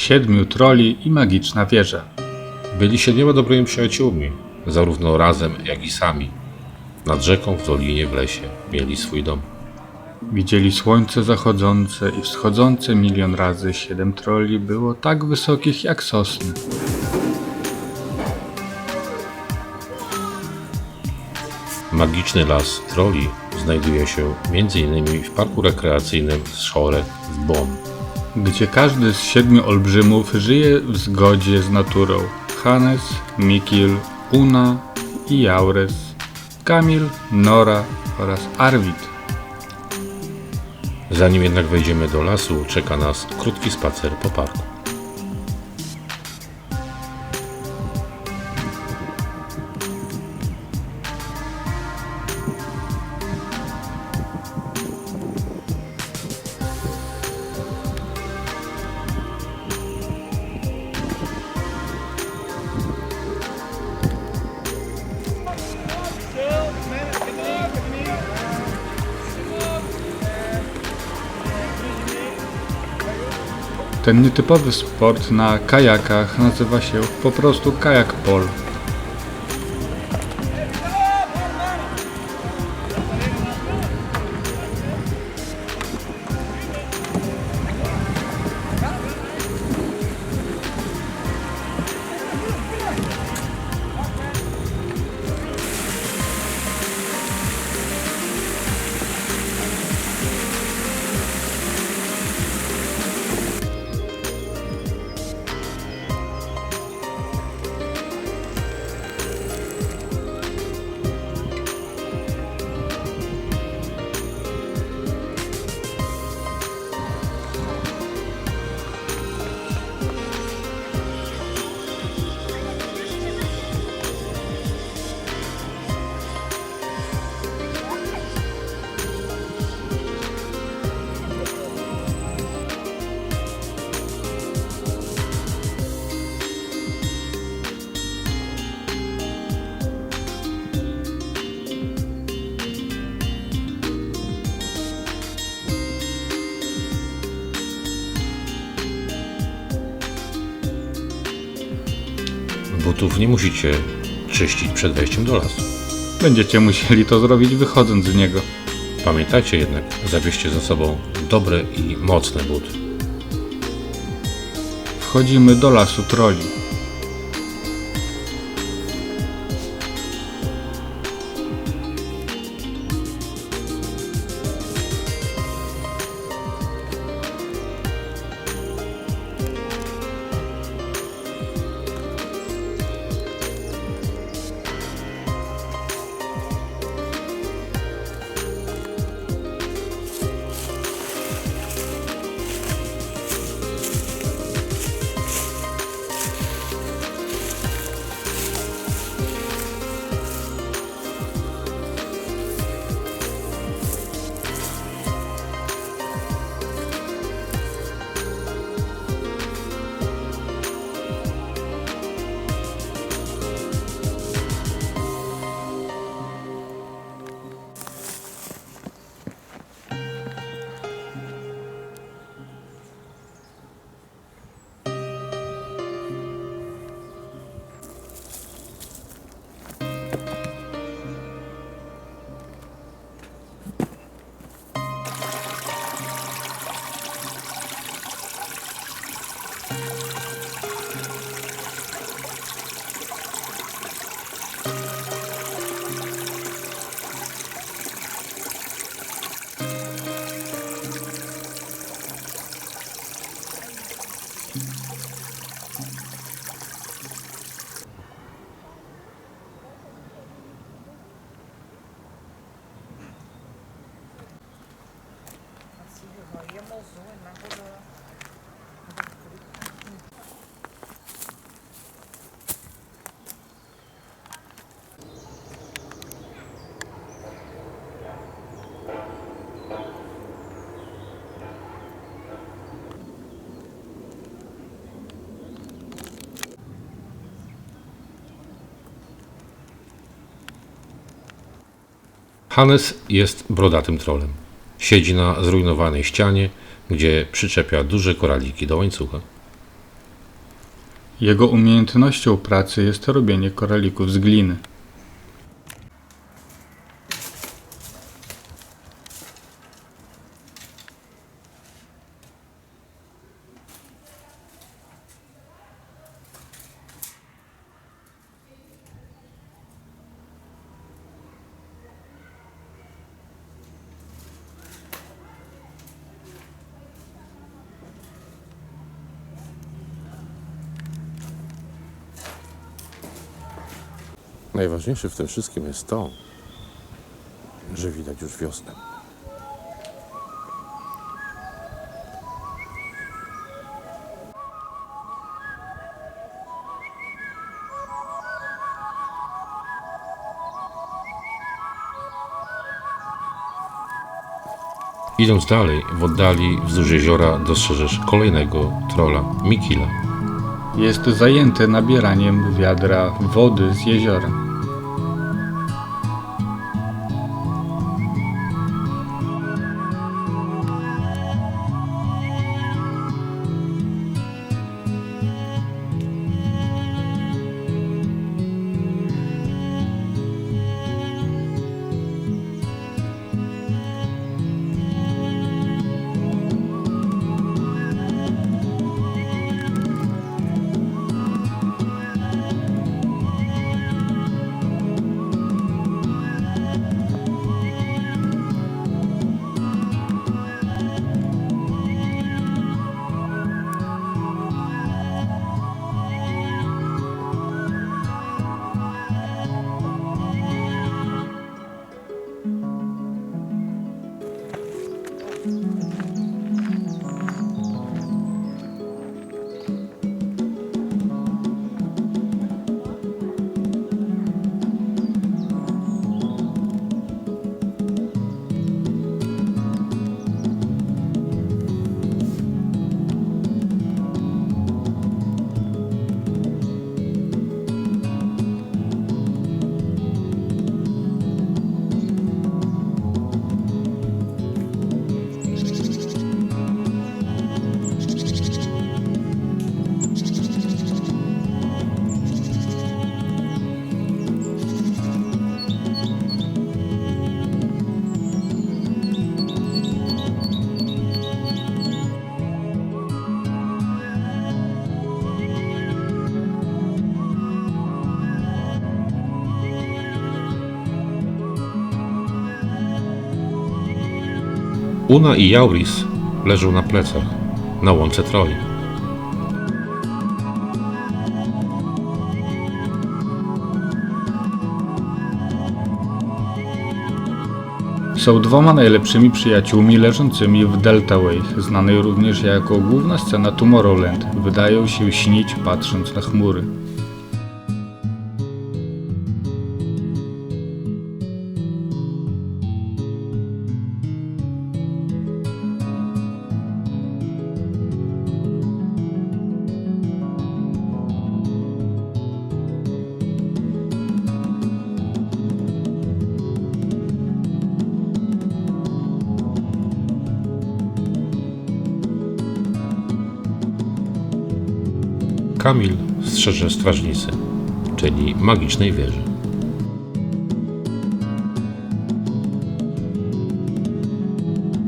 siedmiu troli i magiczna wieża. Byli siedmioma dobrymi przyjaciółmi, zarówno razem, jak i sami. Nad rzeką, w dolinie, w lesie mieli swój dom. Widzieli słońce zachodzące i wschodzące milion razy. Siedem troli było tak wysokich jak sosny. Magiczny las troli znajduje się m.in. w parku rekreacyjnym Shore w Bonn. Gdzie każdy z siedmiu olbrzymów żyje w zgodzie z naturą. Hannes, Mikil, Una i Jaures, Kamil, Nora oraz Arvid. Zanim jednak wejdziemy do lasu, czeka nas krótki spacer po parku. Ten nietypowy sport na kajakach nazywa się po prostu kajak pol. Nie musicie czyścić przed wejściem do lasu. Będziecie musieli to zrobić wychodząc z niego. Pamiętajcie jednak, zawieźcie ze sobą dobre i mocne buty. Wchodzimy do lasu troli. Hannes jest brodatym trolem. Siedzi na zrujnowanej ścianie, gdzie przyczepia duże koraliki do łańcucha. Jego umiejętnością pracy jest robienie koralików z gliny. Najważniejsze w tym wszystkim jest to, że widać już wiosnę. Idąc dalej, w oddali wzdłuż jeziora dostrzeżesz kolejnego trola, Mikila. Jest zajęty nabieraniem wiadra wody z jeziora. Una i Jauris leżą na plecach, na łące troli. Są dwoma najlepszymi przyjaciółmi leżącymi w Delta Wave, znanej również jako główna scena Tomorrowland. Wydają się śnić patrząc na chmury. Kamil strzeże strażnicy, czyli magicznej wieży.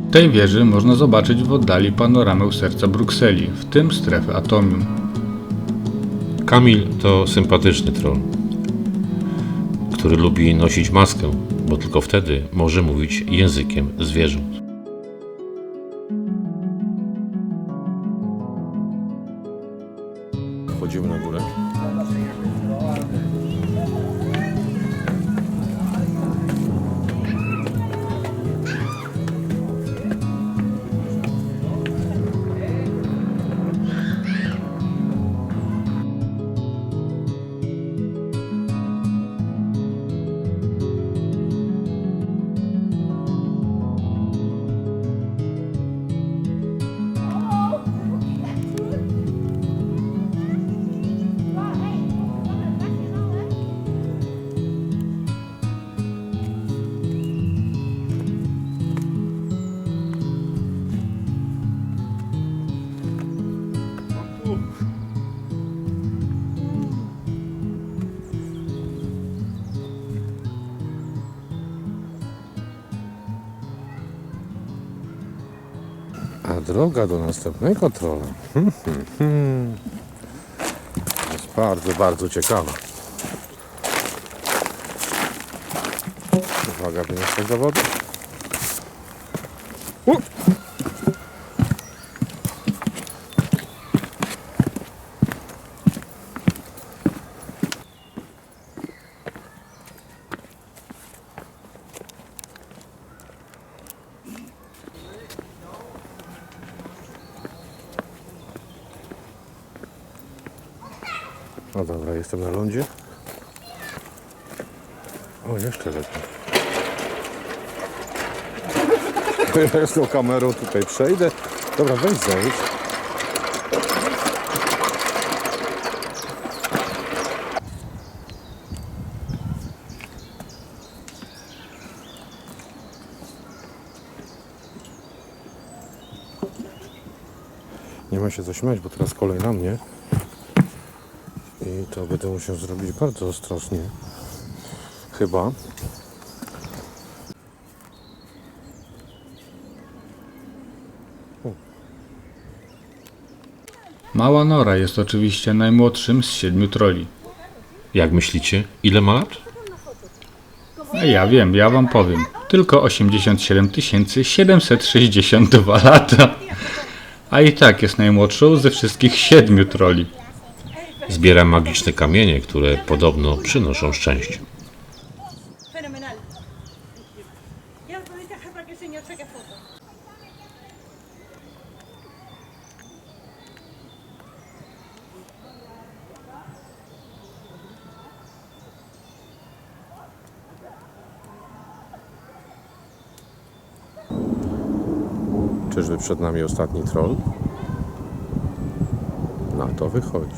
W tej wieży można zobaczyć w oddali panoramę serca Brukseli, w tym strefę atomium. Kamil to sympatyczny troll, który lubi nosić maskę, bo tylko wtedy może mówić językiem zwierząt. Droga do następnego trolla hmm, hmm, hmm. jest bardzo, bardzo ciekawa. Uwaga, wyniosę do wody. No dobra, jestem na lądzie. O, jeszcze lepiej. Ja z tą kamerą tutaj przejdę. Dobra, weź zejdź. Nie ma się co śmiać, bo teraz kolej na mnie. I to będę musiał zrobić bardzo ostrożnie. Chyba. Mała Nora jest oczywiście najmłodszym z siedmiu troli. Jak myślicie, ile ma lat? A ja wiem, ja wam powiem. Tylko 87 762 lata. A i tak jest najmłodszą ze wszystkich siedmiu troli. Zbiera magiczne kamienie, które podobno przynoszą szczęście. Czyżby przed nami ostatni troll? Na to wychodzi.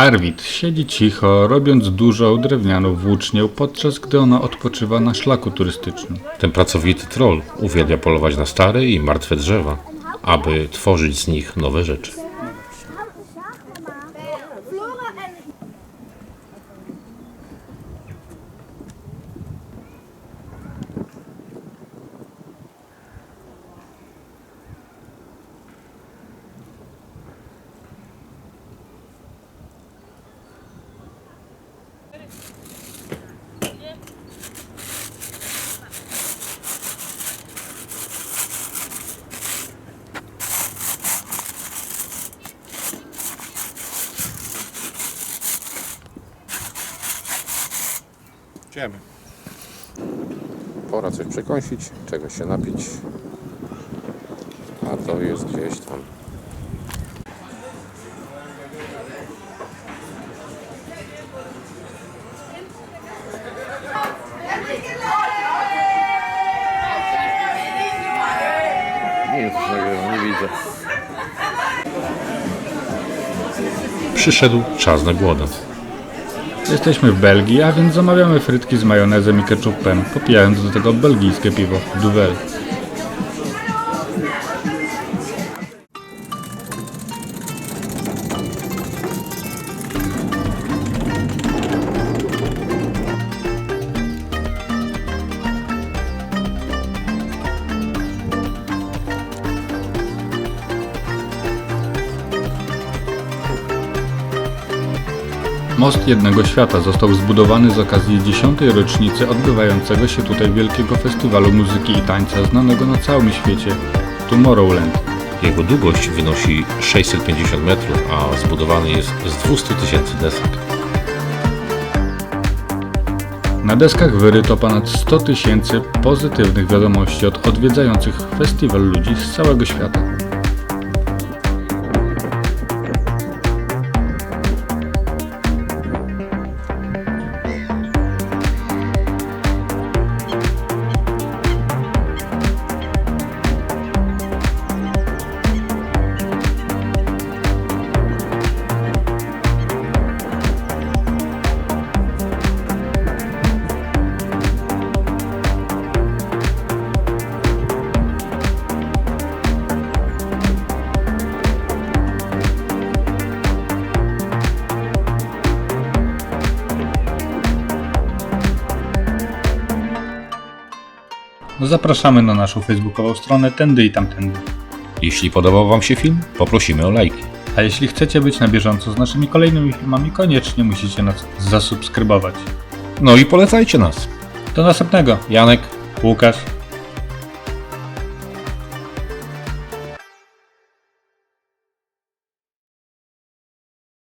Arwid siedzi cicho, robiąc dużą drewnianą włócznię, podczas gdy ona odpoczywa na szlaku turystycznym. Ten pracowity troll uwielbia polować na stare i martwe drzewa, aby tworzyć z nich nowe rzeczy. Idziemy. Pora coś przekąsić, czegoś się napić. A to jest gdzieś tam. Nic nie widzę. Przyszedł czas na głodę. Jesteśmy w Belgii, a więc zamawiamy frytki z majonezem i ketchupem, popijając do tego belgijskie piwo Duvel. Most Jednego Świata został zbudowany z okazji 10. rocznicy odbywającego się tutaj wielkiego festiwalu muzyki i tańca znanego na całym świecie Tomorrowland. Jego długość wynosi 650 metrów, a zbudowany jest z 200 tysięcy desek. Na deskach wyryto ponad 100 tysięcy pozytywnych wiadomości od odwiedzających festiwal ludzi z całego świata. Zapraszamy na naszą facebookową stronę Tędy i Tamtędy. Jeśli podobał Wam się film, poprosimy o lajki. A jeśli chcecie być na bieżąco z naszymi kolejnymi filmami, koniecznie musicie nas zasubskrybować. No i polecajcie nas. Do następnego. Janek, Łukasz.